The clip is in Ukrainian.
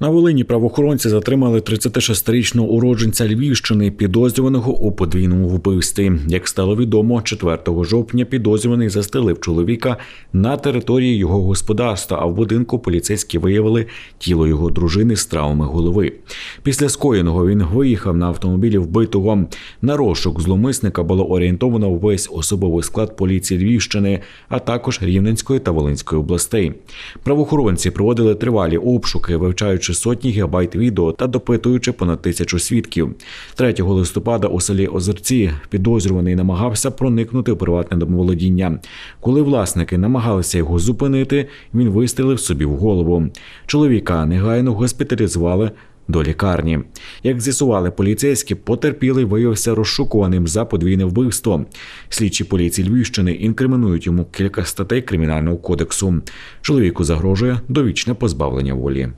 На Волині правоохоронці затримали 36-річного уродженця Львівщини, підозрюваного у подвійному вбивстві. Як стало відомо, 4 жовтня підозрюваний застрелив чоловіка на території його господарства. А в будинку поліцейські виявили тіло його дружини з травмами голови. Після скоєного він виїхав на автомобілі вбитого. На розшук зломисника було орієнтовано весь особовий склад поліції Львівщини, а також Рівненської та Волинської областей. Правоохоронці проводили тривалі обшуки, вивчаючи сотні гігабайт відео та допитуючи понад тисячу свідків. 3 листопада у селі Озерці підозрюваний намагався проникнути у приватне домоволодіння. Коли власники намагалися його зупинити, він вистрілив собі в голову. Чоловіка негайно госпіталізували. До лікарні, як з'ясували поліцейські, потерпілий виявився розшукуваним за подвійне вбивство. Слідчі поліції Львівщини інкримінують йому кілька статей кримінального кодексу. Чоловіку загрожує довічне позбавлення волі.